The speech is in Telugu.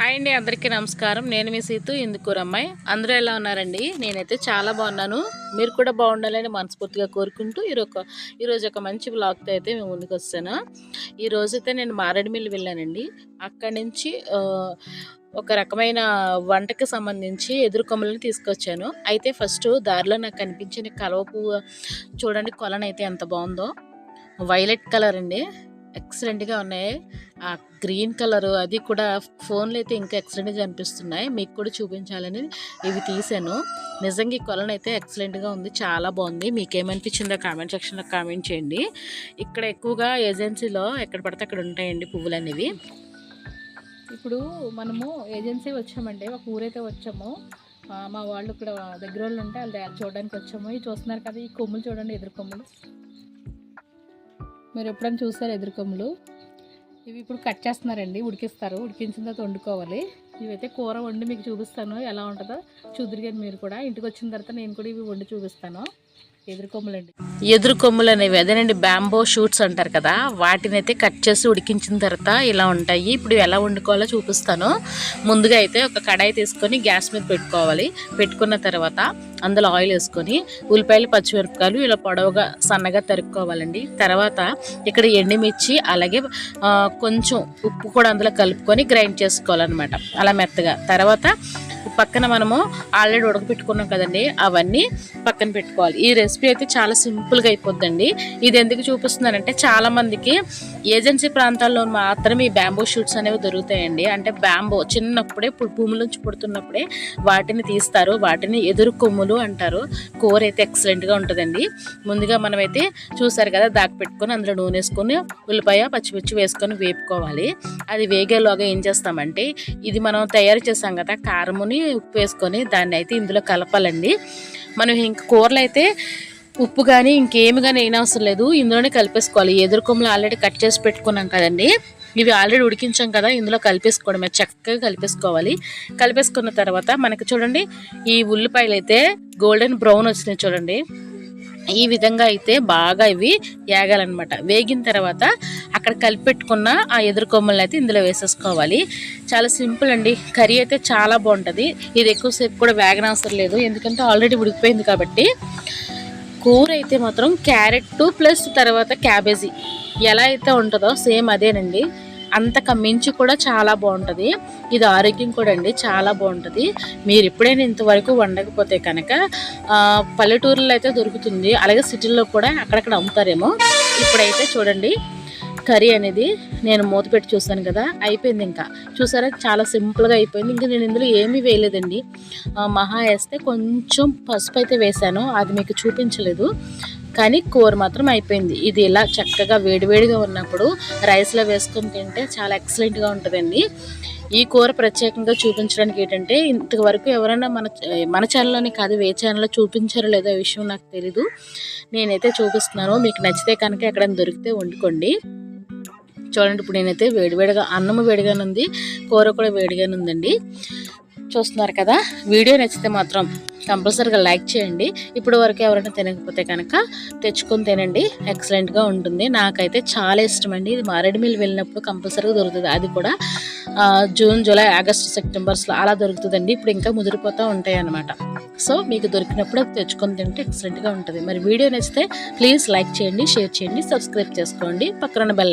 హాయ్ అండి అందరికీ నమస్కారం. నేను మీ సీతు ఇందుకూరమ్మాయి అందరూ ఎలా ఉన్నారండి? నేనైతే చాలా బాగున్నాను. మీరు కూడా బాగుండాలని మనస్ఫూర్తిగా కోరుకుంటూ ఈరోజు ఈరోజు ఒక మంచి బ్లాగ్తో అయితే మేము ముందుకు వస్తాను. ఈ నేను మారేడుమిల్లి వెళ్ళానండి. అక్కడి నుంచి ఒక రకమైన వంటకి సంబంధించి ఎదురు కొమ్మలను తీసుకొచ్చాను. అయితే ఫస్ట్ దారిలో నాకు కనిపించిన కలవ పువ్వు చూడండి కొలను అయితే ఎంత బాగుందో. వైలెట్ కలర్ అండి. ఎక్సలెంట్గా ఉన్నాయి. ఆ గ్రీన్ కలర్ అది కూడా ఫోన్లో అయితే ఇంకా ఎక్సలెంట్గా అనిపిస్తున్నాయి మీకు కూడా చూపించాలని ఇవి తీసాను నిజంగా ఈ కొలను అయితే ఎక్సలెంట్గా ఉంది. చాలా బాగుంది. మీకు ఏమనిపించిందో కామెంట్ సెక్షన్లో కామెంట్ చేయండి. ఇక్కడ ఎక్కువగా ఏజెన్సీలో ఎక్కడ పడితే అక్కడ ఉంటాయండి పువ్వులు అనేవి ఇప్పుడు మనము ఏజెన్సీ వచ్చామండి. ఒక ఊరైతే వచ్చాము. మా వాళ్ళు ఇక్కడ దగ్గర వాళ్ళు ఉంటే వాళ్ళు చూడడానికి వచ్చాము. ఇవి చూస్తున్నారు కదా ఈ కొమ్ములు చూడండి ఎదురు కొమ్ములు. మీరు ఎప్పుడైనా చూస్తారు ఎదురుకొమ్ములు? ఇవి ఇప్పుడు కట్ చేస్తున్నారండి ఉడికిస్తారు. ఉడికించిన తర్వాత వండుకోవాలి. ఇవైతే కూర వండి మీకు చూపిస్తాను. ఎలా ఉంటుందో చూద్దరు కానీ మీరు కూడా. ఇంటికి వచ్చిన తర్వాత నేను కూడా ఇవి వండి చూపిస్తాను. ఎదురు కొమ్ములండి. ఎదురు అనేవి అదేనండి బ్యాంబో షూట్స్ అంటారు కదా. వాటిని అయితే కట్ చేసి ఉడికించిన తర్వాత ఇలా ఉంటాయి. ఇప్పుడు ఎలా వండుకోవాలో చూపిస్తాను. ముందుగా అయితే ఒక కడాయి తీసుకొని గ్యాస్ మీద పెట్టుకోవాలి. పెట్టుకున్న తర్వాత అందులో ఆయిల్ వేసుకొని ఉల్లిపాయలు పచ్చిమిరపకాయలు ఇలా పొడవుగా సన్నగా తరుక్కోవాలండి. తర్వాత ఇక్కడ ఎండుమిర్చి అలాగే కొంచెం ఉప్పు కూడా అందులో కలుపుకొని గ్రైండ్ చేసుకోవాలన్నమాట. అలా మెత్తగా. తర్వాత పక్కన మనము ఆల్రెడీ ఉడకపెట్టుకున్నాం కదండి అవన్నీ పక్కన పెట్టుకోవాలి. ఈ రెసిపీ అయితే చాలా సింపుల్గా అయిపోద్దండి. ఇది ఎందుకు చూపిస్తున్నానంటే చాలామందికి ఏజెన్సీ ప్రాంతాల్లో మాత్రమే ఈ బ్యాంబూ షూట్స్ అనేవి దొరుకుతాయండి. అంటే బ్యాంబో చిన్నప్పుడే పు- నుంచి పుడుతున్నప్పుడే వాటిని తీస్తారు. వాటిని ఎదురు కొమ్ములు అంటారు. కూర అయితే ఎక్సలెంట్గా ఉంటుందండి. ముందుగా మనమైతే చూసారు కదా దాకా పెట్టుకొని అందులో నూనె వేసుకొని ఉల్లిపాయ పచ్చిమిర్చి వేసుకొని వేపుకోవాలి. అది వేగేలోగా ఏం చేస్తామంటే ఇది మనం తయారు చేసాం కదా కారముని ఉప్పు వేసుకొని దాన్ని అయితే ఇందులో కలపాలండి. మనం ఇంక కూరలు అయితే ఉప్పు కానీ ఇంకేమి కానీ అయినా అవసరం లేదు. ఇందులోనే కలిపేసుకోవాలి. ఎదురుకొమ్మలు ఆల్రెడీ కట్ చేసి పెట్టుకున్నాం కదండి. ఇవి ఆల్రెడీ ఉడికించాం కదా ఇందులో కలిపేసుకోవడమే. చక్కగా కలిపేసుకోవాలి. కలిపేసుకున్న తర్వాత మనకి చూడండి ఈ ఉల్లిపాయలు అయితే గోల్డెన్ బ్రౌన్ వచ్చినాయి చూడండి. ఈ విధంగా అయితే బాగా ఇవి వేగాలన్నమాట వేగిన తర్వాత అక్కడ కలిపెట్టుకున్న ఆ ఎదురు కొమ్మల్ని అయితే ఇందులో వేసేసుకోవాలి. చాలా సింపుల్ అండి. కర్రీ అయితే చాలా బాగుంటుంది. ఇది ఎక్కువసేపు కూడా వేగనవసరం లేదు. ఎందుకంటే ఆల్రెడీ ఉడికిపోయింది కాబట్టి. కూర అయితే మాత్రం క్యారెట్ ప్లస్ తర్వాత క్యాబేజీ. ఎలా అయితే ఉంటుందో సేమ్ అదేనండి. అంతక మించి కూడా చాలా బాగుంటుంది. ఇది ఆరోగ్యం కూడా అండి చాలా బాగుంటుంది. మీరు ఎప్పుడైనా ఇంతవరకు వండకపోతే కనుక పల్లెటూరులో అయితే దొరుకుతుంది. అలాగే సిటీల్లో కూడా అక్కడక్కడ అమ్ముతారేమో. ఇప్పుడైతే చూడండి కర్రీ అనేది నేను మూత పెట్టి చూసాను కదా అయిపోయింది ఇంకా. చూసారా? చాలా సింపుల్గా అయిపోయింది. ఇంకా నేను ఇందులో ఏమీ వేయలేదండి. మహా వేస్తే కొంచెం పసుపు అయితే వేశాను. అది మీకు చూపించలేదు. కానీ కూర మాత్రం అయిపోయింది. ఇది ఇలా చక్కగా వేడివేడిగా ఉన్నప్పుడు రైస్లో వేసుకొని తింటే చాలా ఎక్సలెంట్గా ఉంటుందండి. ఈ కూర ప్రత్యేకంగా చూపించడానికి ఏంటంటే ఇంతవరకు ఎవరైనా మన మన ఛానల్లోనే కాదు ఏ ఛానల్లో చూపించారో లేదో విషయం నాకు తెలీదు. నేనైతే చూపిస్తున్నాను. మీకు నచ్చితే కనుక ఎక్కడైనా దొరికితే వండుకోండి. చూడండి ఇప్పుడు నేనైతే వేడివేడిగా అన్నము వేడిగానే ఉంది కూర కూడా వేడిగానే ఉందండి చూస్తున్నారు కదా వీడియో నచ్చితే మాత్రం కంపల్సరీగా లైక్ చేయండి. ఇప్పుడు వరకు ఎవరైనా తినకపోతే కనుక తెచ్చుకొని తినండి. ఎక్సలెంట్గా ఉంటుంది. నాకైతే చాలా ఇష్టం అండి ఇది మారేడుమిల్లి వెళ్ళినప్పుడు కంపల్సరీగా దొరుకుతుంది. అది కూడా జూన్ జూలై ఆగస్ట్ సెప్టెంబర్స్లో అలా దొరుకుతుందండి. ఇప్పుడు ఇంకా ముదిరిపోతూ ఉంటాయి అన్నమాట సో మీకు దొరికినప్పుడు అది తెచ్చుకొని తింటే ఎక్సలెంట్గా ఉంటుంది. మరి వీడియో నచ్చితే ప్లీజ్ లైక్ చేయండి షేర్ చేయండి సబ్స్క్రైబ్ చేసుకోండి. పక్కన బెల్